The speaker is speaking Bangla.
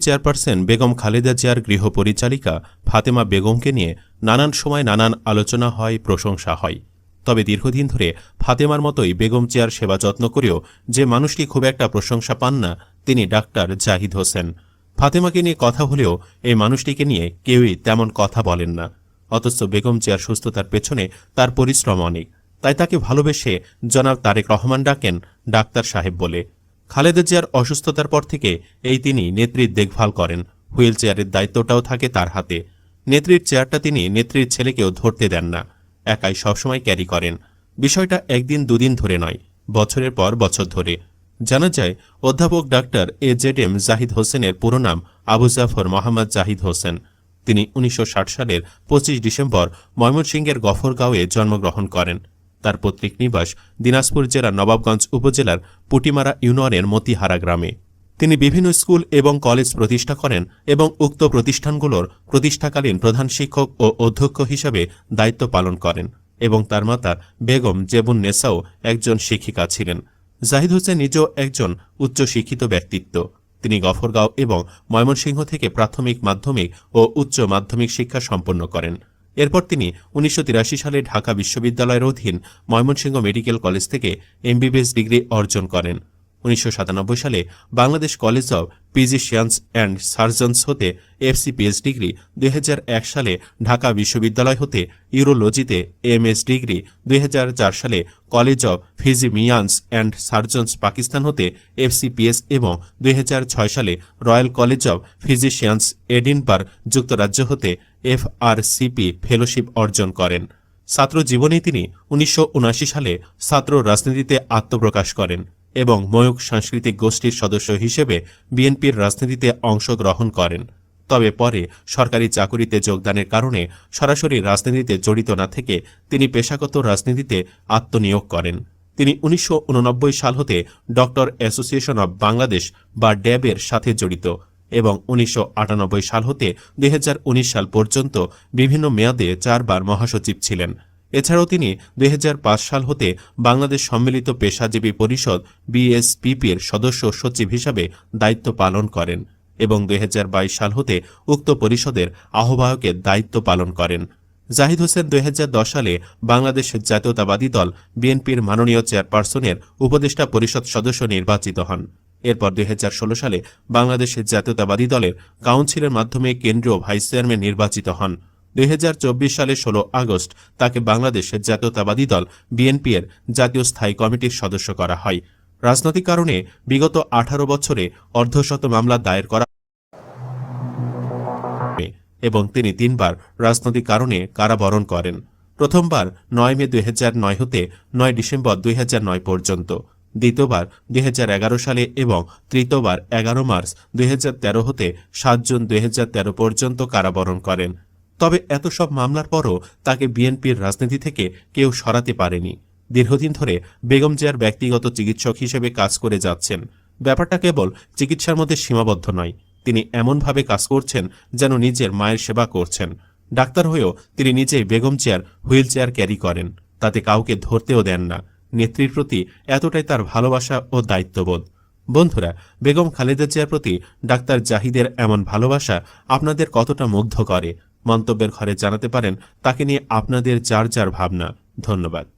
চেয়ারপারসন বেগম খালেদা জিয়ার গৃহ পরিচালিকা ফাতেমা বেগমকে নিয়ে নানান সময় নানান আলোচনা হয়, প্রশংসা হয়। তবে দীর্ঘদিন ধরে ফাতেমার মতোই বেগম চেয়ার সেবা যত্ন করেও যে মানুষটি খুব একটা প্রশংসা পান না, তিনি ডাক্তার জাহিদ হোসেন। ফাতেমাকে নিয়ে কথা হলেও এই মানুষটিকে নিয়ে কেউই তেমন কথা বলেন না। অথচ বেগম চেয়ার সুস্থতার পেছনে তার পরিশ্রম অনেক। তাই তাকে ভালোবেসে জনাব তারেক রহমান ডাকেন ডাক্তার সাহেব বলে। খালেদা জিয়ার অসুস্থতার পর থেকে এই তিনি নেত্রীর দেখভাল করেন। হুইল চেয়ারের দায়িত্বটাও থাকে তার হাতে। নেত্রীর চেয়ারটা তিনি নেত্রীর ছেলেকেও ধরতে দেন না। একাই সবসময় ক্যারি করেন। বিষয়টা একদিন দুদিন ধরে নয়, বছরের পর বছর ধরে। জানা যায়, অধ্যাপক doctor A Z M Zahid হোসেনের পুরো নাম আবু জাফর মোহাম্মদ জাহিদ হোসেন। তিনি উনিশশো ষাট সালের পঁচিশ ডিসেম্বর ময়মনসিংহের গফরগাঁওয়ে জন্মগ্রহণ করেন। তার পৈতৃক নিবাস দিনাজপুর জেলার নবাবগঞ্জ উপজেলার পুটিমারা ইউনিয়নের মতিহারা গ্রামে। তিনি বিভিন্ন স্কুল এবং কলেজ প্রতিষ্ঠা করেন এবং উক্ত প্রতিষ্ঠানগুলোর প্রতিষ্ঠাকালীন প্রধান শিক্ষক ও অধ্যক্ষ হিসাবে দায়িত্ব পালন করেন এবং তার মাতা বেগম জেবুন নেসাও একজন শিক্ষিকা ছিলেন। জাহিদ হোসেন নিজেও একজন উচ্চ শিক্ষিত ব্যক্তিত্ব। তিনি গফরগাঁও এবং ময়মনসিংহ থেকে প্রাথমিক মাধ্যমিক ও উচ্চ মাধ্যমিক শিক্ষা সম্পন্ন করেন। এরপর তিনি উনিশশো তিরাশি সালে ঢাকা বিশ্ববিদ্যালয়ের অধীন ময়মনসিংহ মেডিকেল কলেজ থেকে এমবিবিএস ডিগ্রি অর্জন করেন। উনিশশো সাতানব্বই সালে Bangladesh college of physicians and surgeons হতে এফসি পিএইচ ডিগ্রি দুই হাজার এক সালে ঢাকা বিশ্ববিদ্যালয় হতে ইউরোলজিতে এমএস ডিগ্রি দুই হাজার চার সালে college of physicians and surgeons Pakistan হতে এফসিপিএস এবং দুই হাজার ছয় সালে royal college of physicians Edinburgh যুক্তরাজ্য হতে এফআরসিপি ফেলোশিপ অর্জন করেন। ছাত্র জীবনে তিনি উনিশশো উনআশি সালে ছাত্র রাজনীতিতে আত্মপ্রকাশ করেন। এবং ময়ূক সাংস্কৃতিক গোষ্ঠীর সদস্য হিসেবে বিএনপির রাজনীতিতে অংশগ্রহণ করেন। তবে পরে সরকারি চাকুরিতে যোগদানের কারণে সরাসরি রাজনীতিতে জড়িত না থেকে তিনি পেশাগত রাজনীতিতে আত্মনিয়োগ করেন। তিনি উনিশশো উননব্বই সাল হতে ডক্টর অ্যাসোসিয়েশন অব বাংলাদেশ বা ড্যাবের সাথে জড়িত এবং উনিশশো আটানব্বই সাল হতে দুই হাজার উনিশ সাল পর্যন্ত বিভিন্ন মেয়াদে চারবার মহাসচিব ছিলেন। এছাড়াও তিনি দুই হাজার পাঁচ সাল হতে বাংলাদেশ সম্মিলিত পেশাজীবী পরিষদ বিএসপিপির সদস্য সচিব হিসাবে দায়িত্ব পালন করেন এবং দুই হাজার বাইশ সাল হতে উক্ত পরিষদের আহ্বায়কের দায়িত্ব পালন করেন। জাহিদ হোসেন দুই হাজার দশ সালে বাংলাদেশ জাতীয়তাবাদী দল বিএনপির মাননীয় চেয়ারপারসনের উপদেষ্টা পরিষদ সদস্য নির্বাচিত হন। এরপর দুই হাজার ষোলো সালে বাংলাদেশের জাতীয়তাবাদী দলের কাউন্সিলের মাধ্যমে কেন্দ্রীয় ভাইস চেয়ারম্যান নির্বাচিত হন। দুই হাজার চব্বিশ সালে ১৬ আগস্ট তাকে বাংলাদেশের জাতীয়তাবাদী দল বিএনপি এর জাতীয় স্থায়ী কমিটির সদস্য করা হয়। রাজনৈতিক কারণে বিগত আঠারো বছরে অর্ধশত মামলা দায়ের করা এবং তিনি তিনবার রাজনৈতিক কারণে কারাবরণ করেন। প্রথমবার নয় মে দুই হতে নয় ডিসেম্বর দুই হাজার নয় পর্যন্ত, দ্বিতীয়বার দুই হাজার এগারো সালে এবং তৃতীয়বার এগারো মার্চ দুই হাজার তেরো হতে সাত জুন দুই হাজার তেরো পর্যন্ত কারাবরণ করেন। তবে এত সব মামলার পরও তাকে বিএনপির রাজনীতি থেকে কেউ সরাতে পারেনি। দীর্ঘদিন ধরে বেগম জিয়ার ব্যক্তিগত চিকিৎসক হিসেবে কাজ করে যাচ্ছেন। ব্যাপারটা কেবল চিকিৎসার মধ্যে সীমাবদ্ধ নয়। তিনি এমনভাবে কাজ করছেন যেন নিজের মায়ের সেবা করছেন। ডাক্তার হয়েও তিনি নিজেই Begum chair wheel chair carry করেন। তাতে কাউকে ধরতেও দেন না। নেত্রীর প্রতি এতটাই তার ভালোবাসা ও দায়িত্ববোধ। বন্ধুরা, বেগম খালেদা জিয়ার প্রতি ডাক্তার জাহিদের এমন ভালোবাসা আপনাদের কতটা মুগ্ধ করে? মন্তব্যের ঘরে জানাতে পারেন তাকে নিয়ে আপনাদের যার যার ভাবনা। ধন্যবাদ।